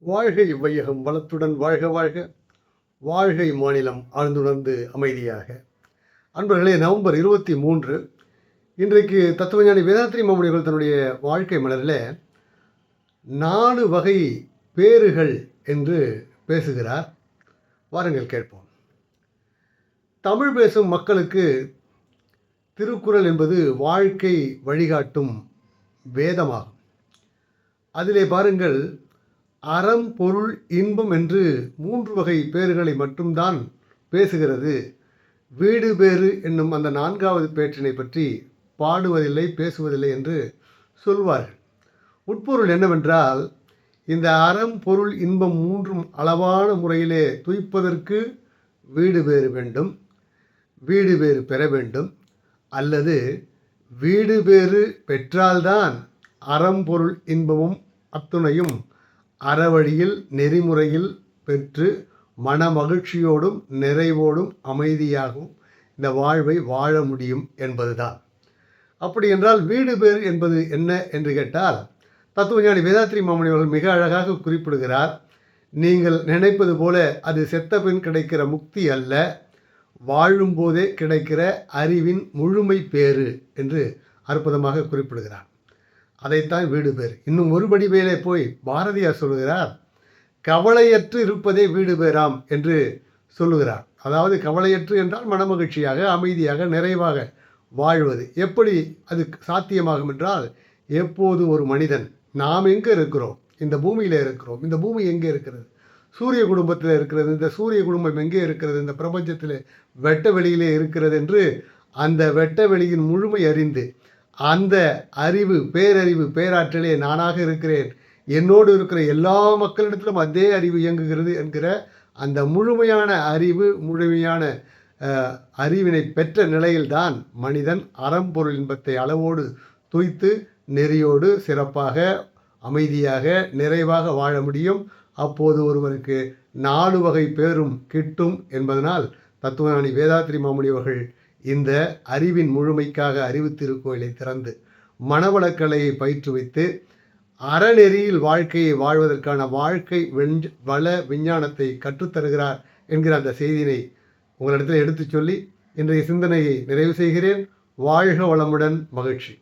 வாழ்க இவ்வையகம் வளத்துடன் வாழ்க வாழ்க. வாழ்கை மாநிலம் ஆழ்ந்துணர்ந்து அமைதியாக. அன்பர்களே நவம்பர் இருபத்தி மூன்று. இன்றைக்கு தத்துவஞானி வேதாத்திரி மாமுனிகள் தன்னுடைய வாழ்க்கை மலரில் நாலு வகை பேறுகள் என்று பேசுகிறார். வாருங்கள் கேட்போம். தமிழ் பேசும் மக்களுக்கு திருக்குறள் என்பது வாழ்க்கை வழிகாட்டும் வேதமாகும். அதிலே பாருங்கள் அறம் பொருள் இன்பம் என்று மூன்று வகை பேறுகளை மட்டும்தான் பேசுகிறது. வீடு பேறு என்னும் அந்த நான்காவது பேற்றினை பற்றி பாடுவதில்லை பேசுவதில்லை என்று சொல்வார்கள். உட்பொருள் என்னவென்றால் இந்த அறம் பொருள் இன்பம் மூன்றும் அளவான முறையிலே துய்ப்பதற்கு வீடு பேறு வேண்டும். வீடு பேறு பெற வேண்டும். அல்லது வீடு பேறு பெற்றால்தான் அறம் பொருள் இன்பமும் அத்துணையும் அறவழியில் நெறிமுறையில் பெற்று மன மகிழ்ச்சியோடும் நிறைவோடும் அமைதியாகவும் இந்த வாழ்வை வாழ முடியும் என்பதுதான். அப்படி என்றால் வீடு பேர் என்பது என்ன என்று கேட்டால் தத்துவஞானி வேதாத்ரி மாமணி அவர்கள் மிக அழகாக குறிப்பிடுகிறார் நீங்கள் நினைப்பது போல அது செத்த பின் கிடைக்கிற முக்தி அல்ல வாழும்போதே கிடைக்கிற அறிவின் முழுமை பேறு என்று அற்புதமாக குறிப்பிடுகிறார். அதைத்தான் வீடு பேர். இன்னும் ஒருபடி மேலே போய் பாரதியார் சொல்லுகிறார் கவலையற்று இருப்பதே வீடு பேராம் என்று சொல்லுகிறார். அதாவது கவலையற்று என்றால் மனமகிழ்ச்சியாக அமைதியாக நிறைவாக வாழ்வது. எப்படி அது சாத்தியமாகும் என்றால் எப்போது ஒரு மனிதன் நாம் எங்கே இருக்கிறோம்? இந்த பூமியில் இருக்கிறோம். இந்த பூமி எங்கே இருக்கிறது? சூரிய குடும்பத்தில் இருக்கிறது. இந்த சூரிய குடும்பம் எங்கே இருக்கிறது? இந்த பிரபஞ்சத்தில் வெட்ட வெளியிலே இருக்கிறது என்று அந்த வெட்ட வெளியின் முழுமை அறிந்து அந்த அறிவு பேரறிவு பேராற்றலே நானாக இருக்கிறேன். என்னோடு இருக்கிற எல்லா மக்களிடத்திலும் அதே அறிவு இயங்குகிறது என்கிற அந்த முழுமையான அறிவு முழுமையான அறிவினை பெற்ற நிலையில்தான் மனிதன் அறம்பொருள் இன்பத்தை அளவோடு துய்த்து நெறியோடு சிறப்பாக அமைதியாக நிறைவாக வாழ முடியும். அப்போது ஒருவருக்கு நாலு வகை பேரும் கிட்டும் என்பதனால் தத்துவஞானி வேதாத்ரி மாமுனி அவர்கள் இந்த அறிவின் முழுமைக்காக அறிவு திருக்கோயிலை திறந்து மனவளக்கலையை பயிற்றுவித்து அறநெறியில் வாழ்க்கையை வாழ்வதற்கான வாழ்க்கை வெஞ் வள விஞ்ஞானத்தை கற்றுத்தருகிறார் என்கிற அந்த செய்தியினை உங்களிடத்தில் எடுத்துச் சொல்லி இன்றைய சிந்தனையை நிறைவு செய்கிறேன். வாழ்க வளமுடன் மகிழ்ச்சி.